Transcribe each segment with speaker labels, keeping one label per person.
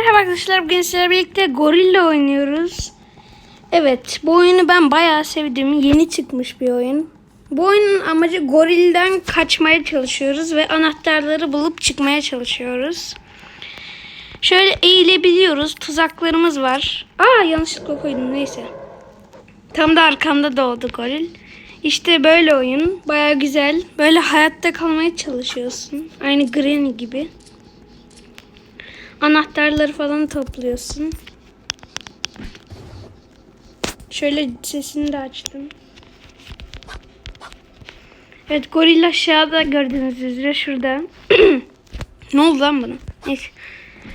Speaker 1: merhaba arkadaşlar. Bugün sizlerle birlikte Gorilla oynuyoruz. Evet bu oyunu ben bayağı sevdim. Yeni çıkmış bir oyun. Bu oyunun amacı gorilden kaçmaya çalışıyoruz ve anahtarları bulup çıkmaya çalışıyoruz. Şöyle eğilebiliyoruz. Tuzaklarımız var. Aa yanlışlıkla koydum neyse. Tam da arkamda doğdu goril. İşte böyle oyun. Bayağı güzel. Böyle hayatta kalmaya çalışıyorsun. Aynı Granny gibi. Anahtarları falan topluyorsun. Şöyle sesini de açtım. Evet goril aşağıda gördüğünüz üzere şurada. ne oldu lan buna? Neyse.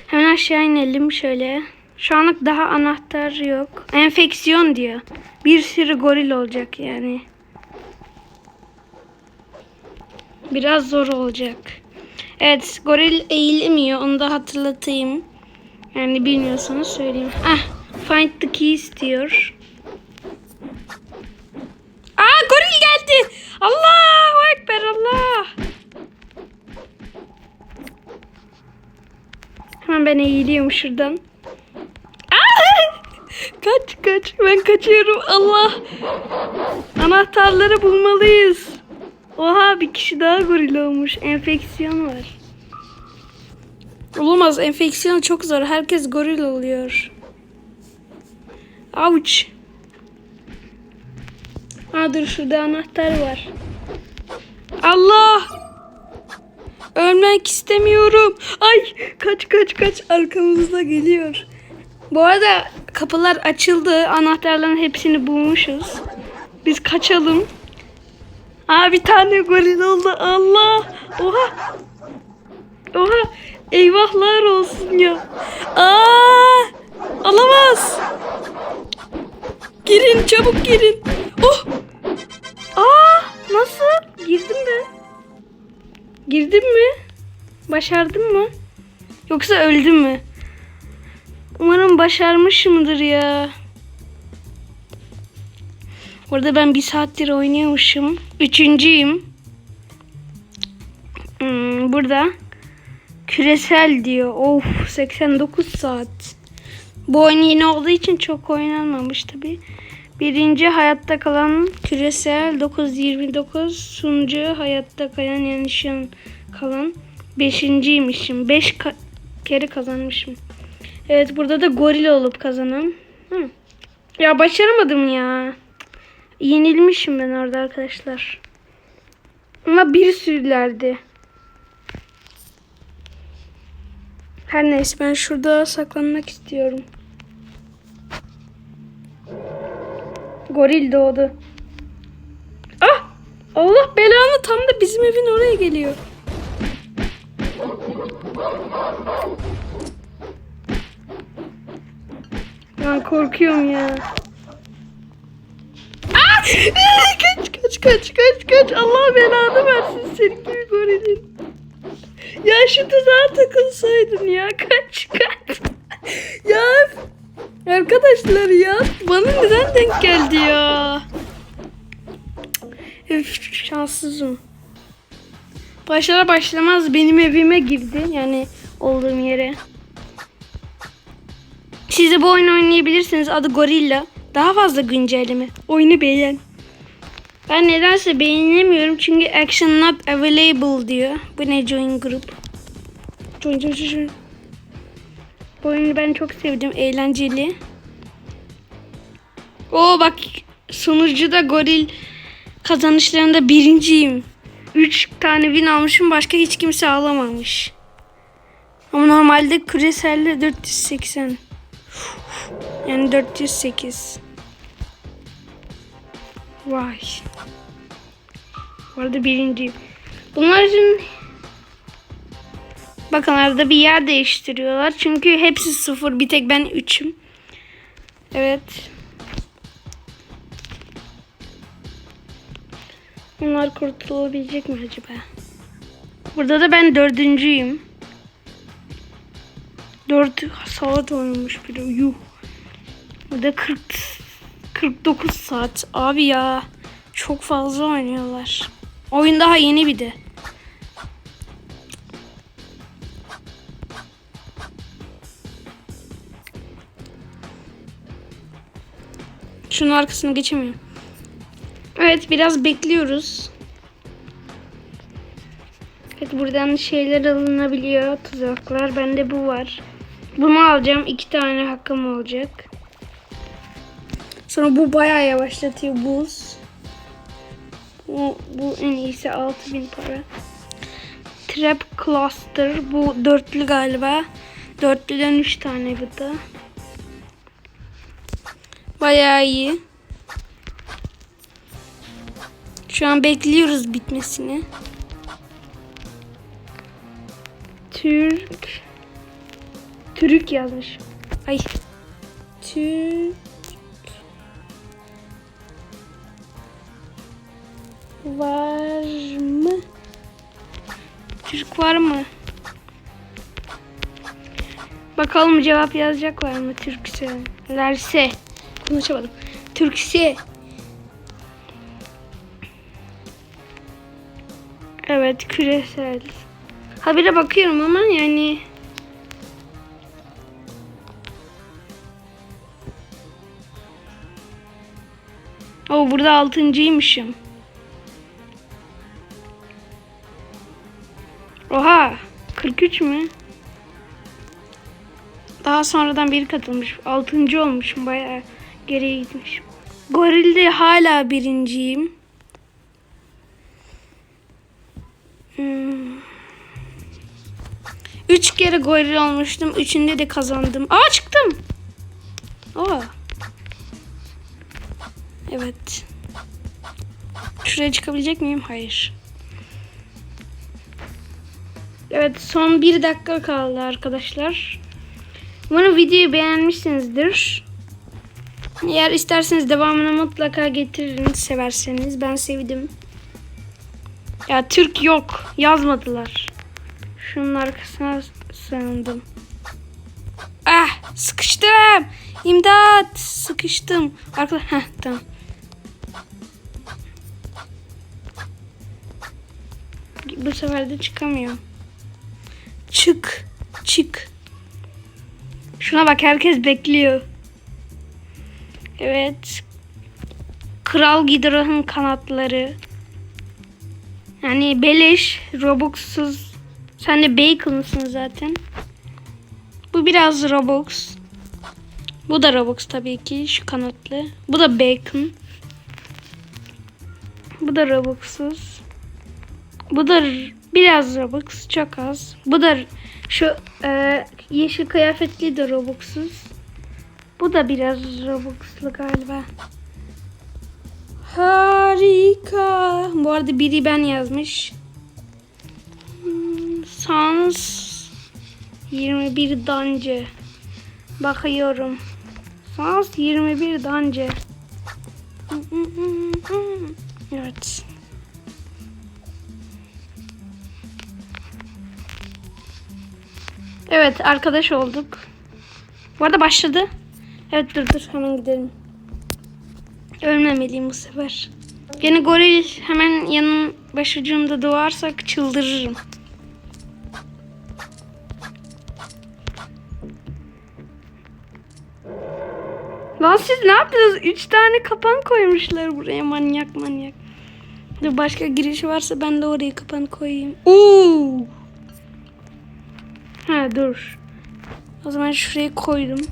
Speaker 1: Hemen aşağı inelim şöyle. Şu anlık daha anahtar yok. Enfeksiyon diyor. Bir sürü goril olacak yani. Biraz zor olacak. Evet goril eğilmiyor onu da hatırlatayım. Yani bilmiyorsanız söyleyeyim. Ah find the keys diyor. Aa goril geldi. Allahu Ekber Allah. Hemen ben eğiliyorum şuradan. Aa! Kaç kaç ben kaçıyorum Allah. Anahtarları bulmalıyız. Oha bir kişi daha goril olmuş. Enfeksiyon var. Olamaz. Enfeksiyon çok zor. Herkes goril oluyor. Avuç. Aa dur şurada anahtar var. Allah! Ölmek istemiyorum. Ay kaç kaç kaç arkamızda geliyor. Bu arada kapılar açıldı. Anahtarların hepsini bulmuşuz. Biz kaçalım. Aa bir tane goril oldu. Allah. Oha. Oha. Eyvahlar olsun ya. Aa! Alamaz. Girin çabuk girin. Oh. Aa! Nasıl? Girdim mi? Girdim mi? Başardım mı? Yoksa öldüm mü? Umarım başarmışımdır ya. Orada ben bir saattir oynuyormuşum. Üçüncüyüm. Hmm, burada küresel diyor. Of 89 saat. Bu oyun yeni olduğu için çok oynanmamış tabi. Birinci hayatta kalan küresel 929 sunucu hayatta kalan yani şu an kalan beşinciymişim. Beş ka- kere kazanmışım. Evet burada da goril olup kazanan. Hı. Ya başaramadım ya. Yenilmişim ben orada arkadaşlar. Ama bir sürülerdi. Her neyse ben şurada saklanmak istiyorum. Goril doğdu. Ah! Allah belanı tam da bizim evin oraya geliyor. Ben korkuyorum ya. Kaç kaç kaç kaç kaç. Allah belanı versin senin gibi gorilin. Ya şu tuzağa takılsaydın ya. Kaç kaç. ya arkadaşlar ya bana neden denk geldi ya? Üf, şanssızım. Başlar başlamaz benim evime girdi. Yani olduğum yere. Siz de bu oyunu oynayabilirsiniz. Adı Gorilla. Daha fazla güncelleme. Oyunu beğen. Ben nedense beğenemiyorum çünkü action not available diyor. Bu ne join group? Join join join. Bu oyunu ben çok sevdim. Eğlenceli. Oo bak sonucuda goril kazanışlarında birinciyim. 3 tane win almışım. Başka hiç kimse alamamış. Ama normalde küreselde 480. Yani 408. Vay. Bu arada birinciyim. Bunların bakın arada bir yer değiştiriyorlar. Çünkü hepsi sıfır. Bir tek ben üçüm. Evet. Bunlar kurtulabilecek mi acaba? Burada da ben dördüncüyüm. Dört saat oynamış biri. Yuh. Burada 40 49 saat. Abi ya. Çok fazla oynuyorlar. Oyun daha yeni bir de. Şunun arkasını geçemiyorum. Evet biraz bekliyoruz. Evet buradan şeyler alınabiliyor. Tuzaklar. Bende bu var. Bunu alacağım. iki tane hakkım olacak. Sonra bu bayağı yavaşlatıyor buz. Bu, bu en iyisi 6000 para. Trap Cluster. Bu dörtlü galiba. Dörtlüden 3 tane bu da. Bayağı iyi. Şu an bekliyoruz bitmesini. Türk Türk yazmış. Ay. Türk var mı? Türk var mı? Bakalım cevap yazacaklar mı Türkse? Lerse. Konuşamadım. Türkse. Evet küresel. Habire bakıyorum ama yani O burada altıncıymışım. 43 mü? Daha sonradan biri katılmış. Altıncı olmuşum bayağı geriye gitmişim. Goril'de hala birinciyim. Hmm. Üç kere goril olmuştum. Üçünde de kazandım. Aa çıktım. Aa. Evet. Şuraya çıkabilecek miyim? Hayır. Evet son bir dakika kaldı arkadaşlar. Umarım videoyu beğenmişsinizdir. Eğer isterseniz devamını mutlaka getirin severseniz. Ben sevdim. Ya Türk yok. Yazmadılar. Şunun arkasına sığındım. Ah sıkıştım. İmdat. Sıkıştım. Arkada heh tamam. Bu sefer de çıkamıyorum. Çık. Çık. Şuna bak herkes bekliyor. Evet. Kral Gidra'nın kanatları. Yani beleş, Robux'suz. Sen de Bacon'sın zaten. Bu biraz Robux. Bu da Robux tabii ki. Şu kanatlı. Bu da Bacon. Bu da Robux'suz. Bu da biraz Robux. Çok az. Bu da şu e, yeşil kıyafetli de Robux'suz. Bu da biraz Robux'lu galiba. Harika. Bu arada biri ben yazmış. Hmm, Sans 21 dancı. Bakıyorum. Sans 21 dancı. Evet. Evet arkadaş olduk. Bu arada başladı. Evet dur dur hemen gidelim. Ölmemeliyim bu sefer. Gene goril hemen yanım başucumda doğarsak çıldırırım. Lan siz ne yapıyorsunuz? Üç tane kapan koymuşlar buraya manyak manyak. Dur başka giriş varsa ben de oraya kapan koyayım. Oo. Ha dur. O zaman şuraya koydum.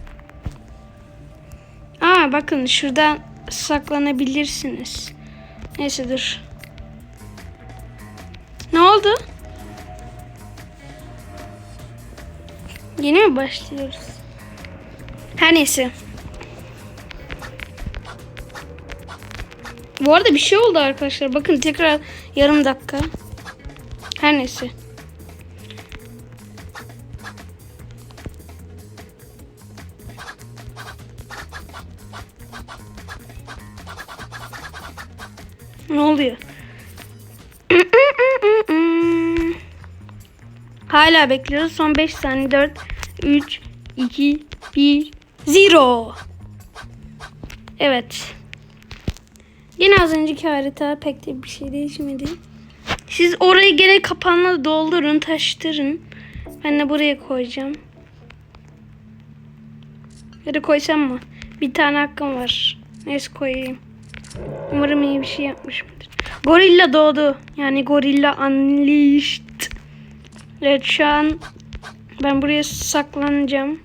Speaker 1: Aa bakın şuradan saklanabilirsiniz. Neyse dur. Ne oldu? Yeni mi başlıyoruz? Her neyse. Bu arada bir şey oldu arkadaşlar. Bakın tekrar yarım dakika. Her neyse. Ne oluyor? Hala bekliyoruz. Son 5 saniye. 4, 3, 2, 1, 0. Evet. Yine az önceki harita pek de bir şey değişmedi. Siz orayı gene kapanla doldurun, taştırın. Ben de buraya koyacağım. Ya koysam mı? Bir tane hakkım var. Neyse koyayım. Umarım iyi bir şey yapmışımdır. Gorilla doğdu. Yani gorilla unleashed. Evet şu an ben buraya saklanacağım.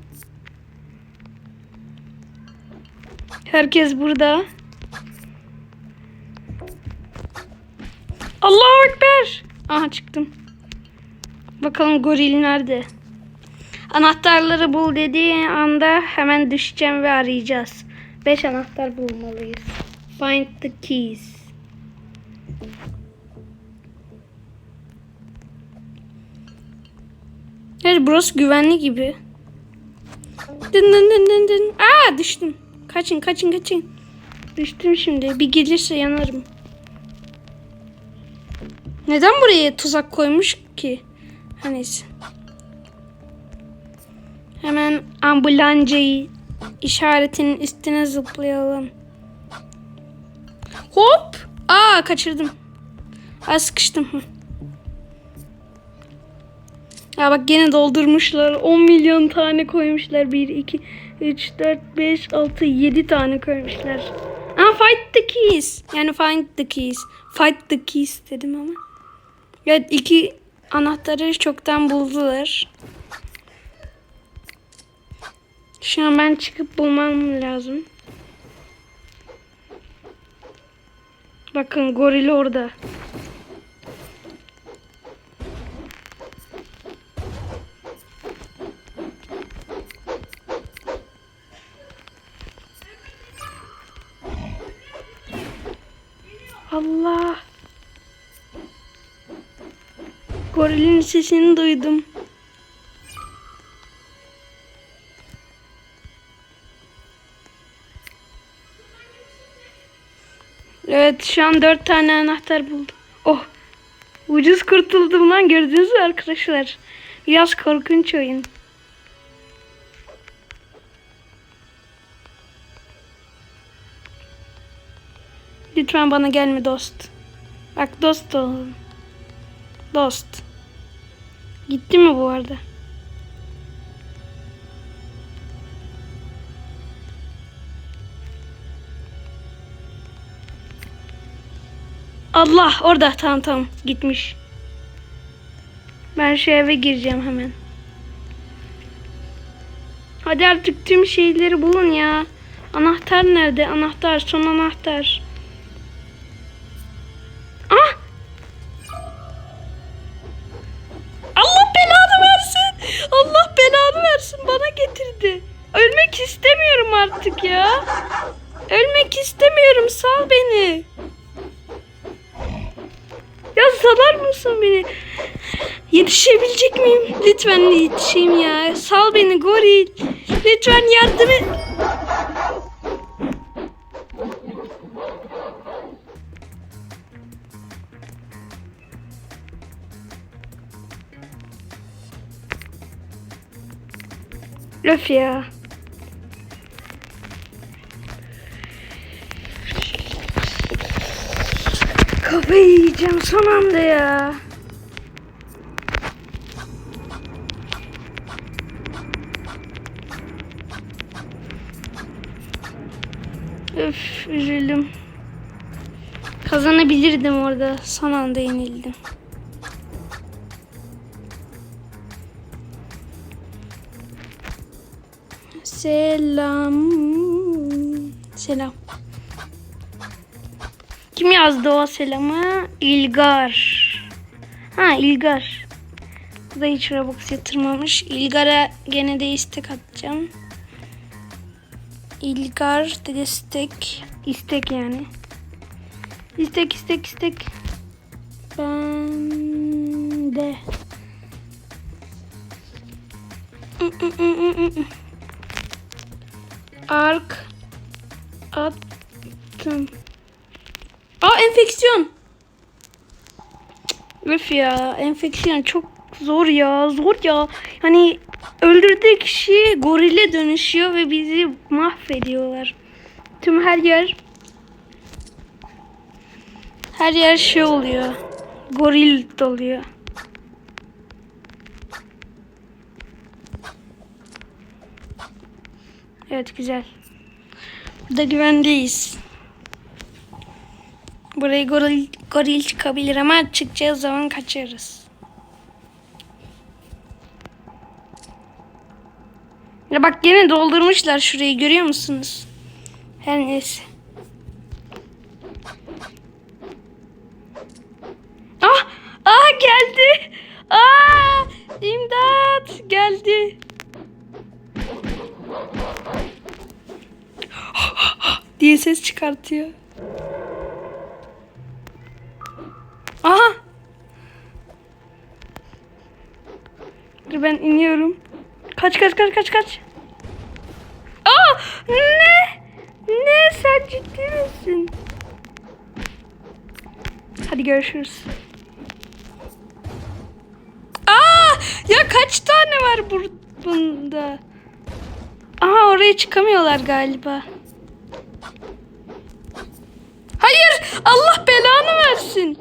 Speaker 1: Herkes burada. Allahu Ekber. Aha çıktım. Bakalım goril nerede? Anahtarları bul dediği anda hemen düşeceğim ve arayacağız. 5 anahtar bulmalıyız. Find the keys. Evet burası güvenli gibi. Dın dın dın dın dın. Aa düştüm. Kaçın kaçın kaçın. Düştüm şimdi. Bir gelirse yanarım. Neden buraya tuzak koymuş ki? Ha neyse. Hemen ambulancayı işaretinin üstüne zıplayalım. Hop! Aa kaçırdım. Aa sıkıştım. Ya bak gene doldurmuşlar. 10 milyon tane koymuşlar. 1, 2, 3, 4, 5, 6, 7 tane koymuşlar. Aa fight the keys. Yani find the keys. Fight the keys dedim ama. Evet iki anahtarı çoktan buldular. An ben çıkıp bulmam lazım. Bakın goril orada. Allah. Gorilin sesini duydum. Evet şu an dört tane anahtar buldum. Oh. Ucuz kurtuldum lan gördünüz mü arkadaşlar? Biraz korkunç oyun. Lütfen bana gelme dost. Bak dost olalım. Dost. Gitti mi bu arada? Allah orada tamam tamam gitmiş. Ben şu eve gireceğim hemen. Hadi artık tüm şeyleri bulun ya. Anahtar nerede? Anahtar son anahtar. Ah! Allah belanı versin. Allah belanı versin. Bana getirdi. Ölmek istemiyorum artık ya. Ölmek istemiyorum. Sal beni. Salar mısın beni? Yetişebilecek miyim? Lütfen yetişeyim ya. Sal beni goril. Lütfen yardım et. Öf ya. Kafayı yiyeceğim son anda ya. Öf üzüldüm. Kazanabilirdim orada. Son anda yenildim. Selam. Selam. Kim yazdı o selamı? İlgar. Ha İlgar. Bu da hiç Robux yatırmamış. İlgar'a gene de istek atacağım. İlgar de istek. İstek yani. İstek istek istek. Ben de. Ark attım. Aa enfeksiyon. Öf ya enfeksiyon çok zor ya zor ya. Hani öldürdüğü kişi gorile dönüşüyor ve bizi mahvediyorlar. Tüm her yer her yer şey oluyor. Goril doluyor. Evet güzel. Burada güvendeyiz. Buraya goril, goril çıkabilir ama çıkacağı zaman kaçarız. Ya bak gene doldurmuşlar şurayı görüyor musunuz? Her neyse. Ah! Ah geldi. Ah! İmdat geldi. diye ses çıkartıyor. Dur ben iniyorum. Kaç kaç kaç kaç kaç. Aa! Ne? Ne? Sen ciddi misin? Hadi görüşürüz. Aa! Ya kaç tane var bur bunda? Aha oraya çıkamıyorlar galiba. Hayır! Allah belanı versin.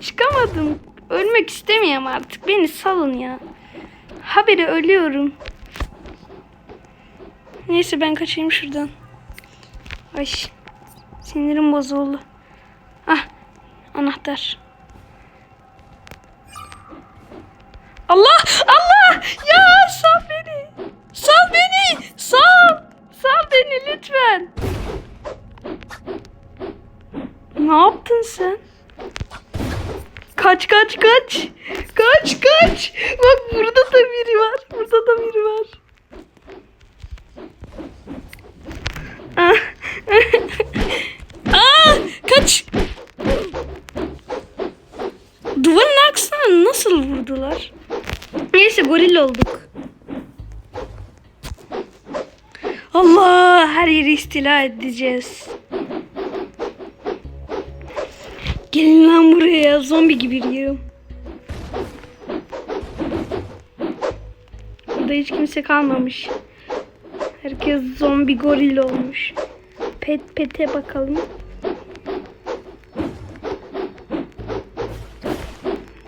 Speaker 1: Çıkamadım. Ölmek istemiyorum artık. Beni salın ya. Haberi ölüyorum. Neyse ben kaçayım şuradan. Ay. Sinirim bozuldu. Ah. Anahtar. Allah! Allah! Ya sal beni! Sal beni! Sal! Sal beni lütfen! Ne yaptın sen? Kaç kaç kaç. Kaç kaç. Bak burada da biri var. Burada da biri var. Ah. Aa, kaç. Duvarın arkasına nasıl vurdular? Neyse goril olduk. Allah her yeri istila edeceğiz. Gelin lan buraya zombi gibi yiyorum. Burada hiç kimse kalmamış. Herkes zombi goril olmuş. Pet pete bakalım.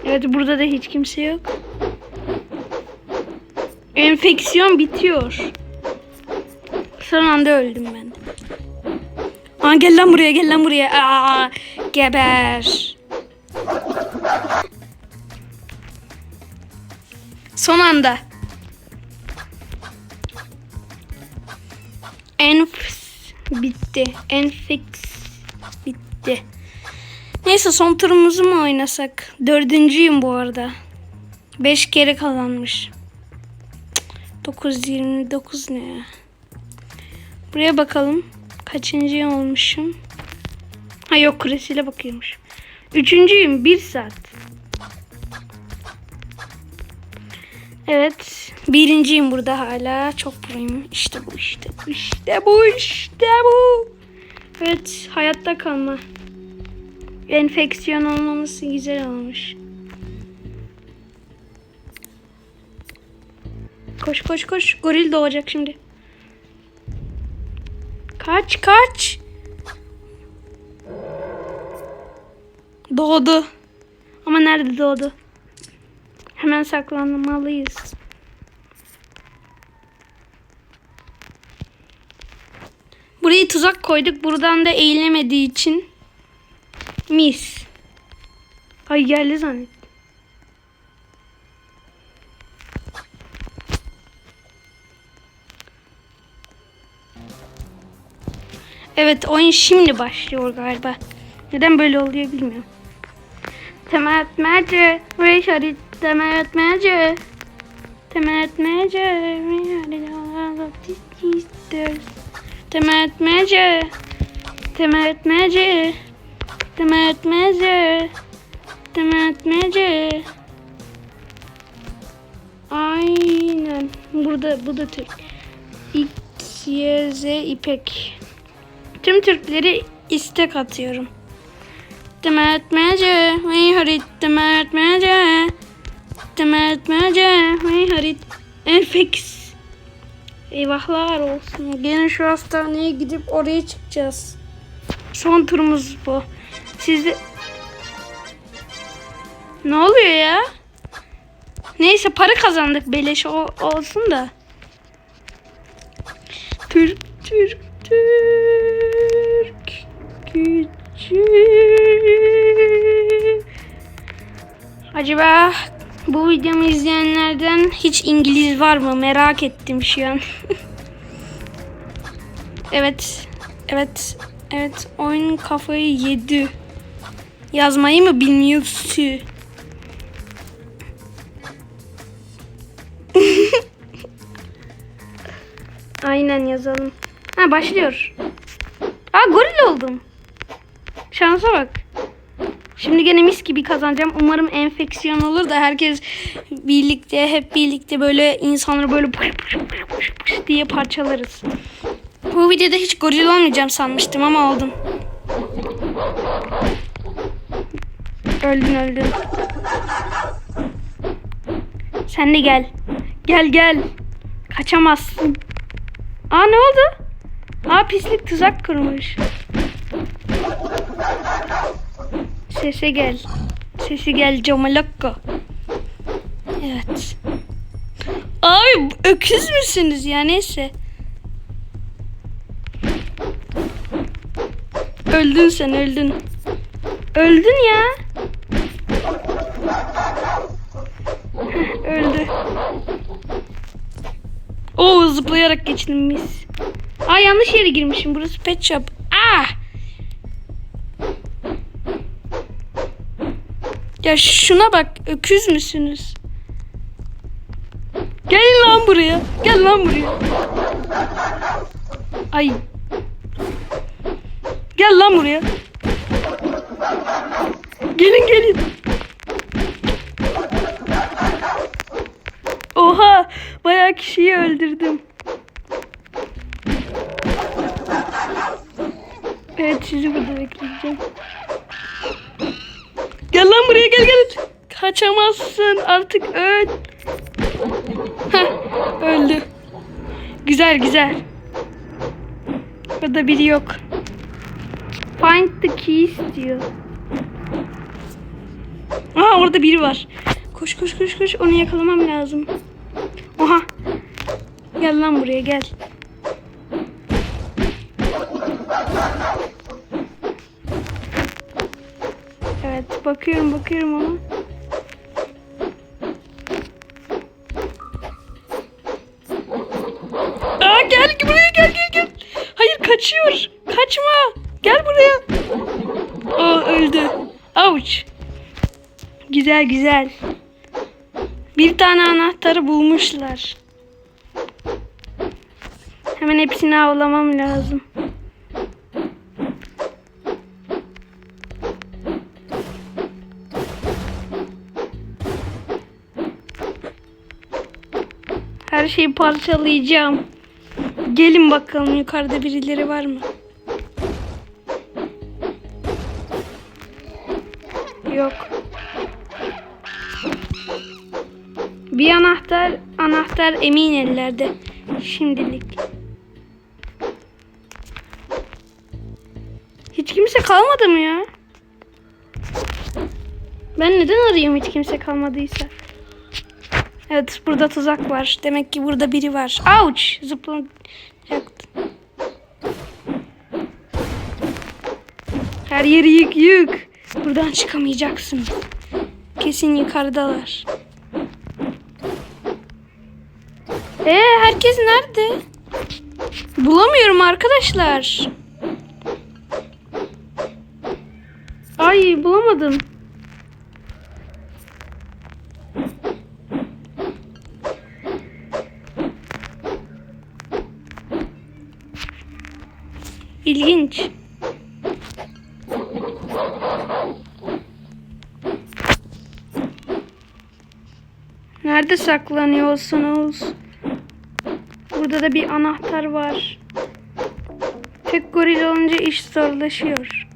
Speaker 1: Evet burada da hiç kimse yok. Enfeksiyon bitiyor. Son anda öldüm ben. Aa gel lan buraya gel lan buraya. Aa geber. Son anda. Enf bitti. Enfix bitti. Neyse son turumuzu mu oynasak? Dördüncüyüm bu arada. Beş kere kazanmış. 929 ne ya? Buraya bakalım. Kaçıncı olmuşum? Ha yok kuresiyle bakıyormuş. Üçüncüyüm. Bir saat. Evet. Birinciyim burada hala. Çok proyum. İşte bu işte. İşte bu işte bu. Evet. Hayatta kalma. Enfeksiyon olmaması güzel olmuş. Koş koş koş. Goril doğacak şimdi. Kaç kaç. Doğdu. Ama nerede doğdu? Hemen saklanmalıyız. Burayı tuzak koyduk. Buradan da eğilemediği için mis. Ay geldi zannet. Evet oyun şimdi başlıyor galiba. Neden böyle oluyor bilmiyorum. Temetmece ve şarit temetmece temetmece temetmece temetmece temetmece temetmece Aynen. Burada bu da Türk. Z, İpek. Tüm Türkleri istek atıyorum. Demetmece, ve harit, demetmece, demetmece, ve harit, enfeks. Eyvahlar olsun. Gene şu hastaneye gidip oraya çıkacağız. Son turumuz bu. Sizde... Ne oluyor ya? Neyse para kazandık beleş olsun da. Türk, Türk, Türk. küçük. Acaba bu videomu izleyenlerden hiç İngiliz var mı? Merak ettim şu an. evet. Evet. Evet. Oyun kafayı yedi. Yazmayı mı bilmiyorsun? Aynen yazalım. Ha başlıyor. Aa goril oldum. Şansa bak. Şimdi gene mis gibi kazanacağım. Umarım enfeksiyon olur da herkes birlikte hep birlikte böyle insanları böyle pış pış pış pış diye parçalarız. Bu videoda hiç goril olmayacağım sanmıştım ama oldum. Öldün öldün. Sen de gel. Gel gel. Kaçamazsın. Aa ne oldu? Aa pislik tuzak kurmuş. Sese gel. Sesi gel Camalakka. Evet. Abi öküz müsünüz ya neyse. Öldün sen öldün. Öldün ya. Heh, Öldü. Oo zıplayarak geçtim mis. Aa yanlış yere girmişim. Burası pet shop. Ah! Ya şuna bak. Öküz müsünüz? Gelin lan buraya. Gel lan buraya. Ay. Gel lan buraya. Gelin gelin. Oha. Bayağı kişiyi öldürdüm. Evet sizi burada bekleyeceğim. Kaçamazsın artık öl. Öldü. Güzel güzel. Burada biri yok. Find the keys diyor. Aa orada biri var. Koş koş koş koş onu yakalamam lazım. Oha. Gel lan buraya gel. Evet bakıyorum bakıyorum ona. Güzel güzel. Bir tane anahtarı bulmuşlar. Hemen hepsini avlamam lazım. Her şeyi parçalayacağım. Gelin bakalım yukarıda birileri var mı? Bir anahtar, anahtar emin ellerde. Şimdilik. Hiç kimse kalmadı mı ya? Ben neden arıyorum hiç kimse kalmadıysa? Evet burada tuzak var. Demek ki burada biri var. Ouch! Zıplayacaktı. Her yeri yık yık. Buradan çıkamayacaksınız. Kesin yukarıdalar. Ee herkes nerede? Bulamıyorum arkadaşlar. Ay bulamadım. İlginç. Nerede saklanıyorsunuz? Burada da bir anahtar var. Tek goril olunca iş zorlaşıyor.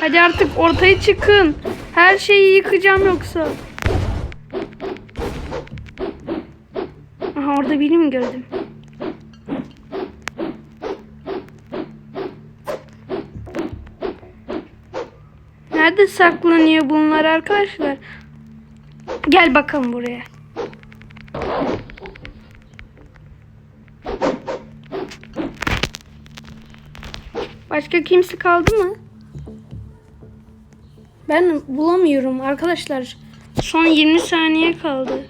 Speaker 1: Hadi artık ortaya çıkın. Her şeyi yıkacağım yoksa. Aha orada birini gördüm? Nerede saklanıyor bunlar arkadaşlar? Gel bakalım buraya. Başka kimse kaldı mı? Ben bulamıyorum arkadaşlar. Son 20 saniye kaldı.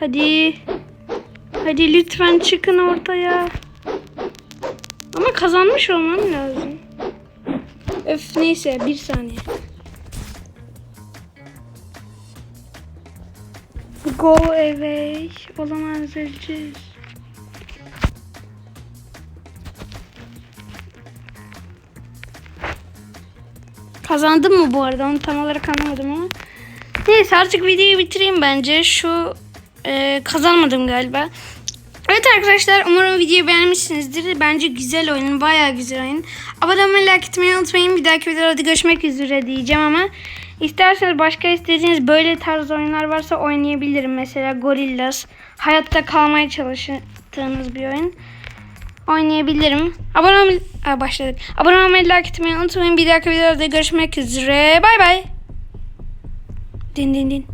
Speaker 1: Hadi. Hadi lütfen çıkın ortaya. Ama kazanmış olmam lazım. Öf neyse bir saniye. Go away. Olamaz öleceğiz. Kazandım mı bu arada? Onu tam olarak anlamadım ama. Neyse artık videoyu bitireyim bence. Şu e, kazanmadım galiba. Evet arkadaşlar umarım videoyu beğenmişsinizdir. Bence güzel oyun. Bayağı güzel oyun. Abone olmayı, like etmeyi unutmayın. Bir dahaki videoda görüşmek üzere diyeceğim ama isterseniz başka istediğiniz böyle tarz oyunlar varsa oynayabilirim. Mesela Gorillas. Hayatta kalmaya çalıştığınız bir oyun. Oynayabilirim. Abone olmayı... Aa, başladık. Abone olmayı, like etmeyi unutmayın. Bir dahaki videoda görüşmek üzere. Bay bay. Din din din.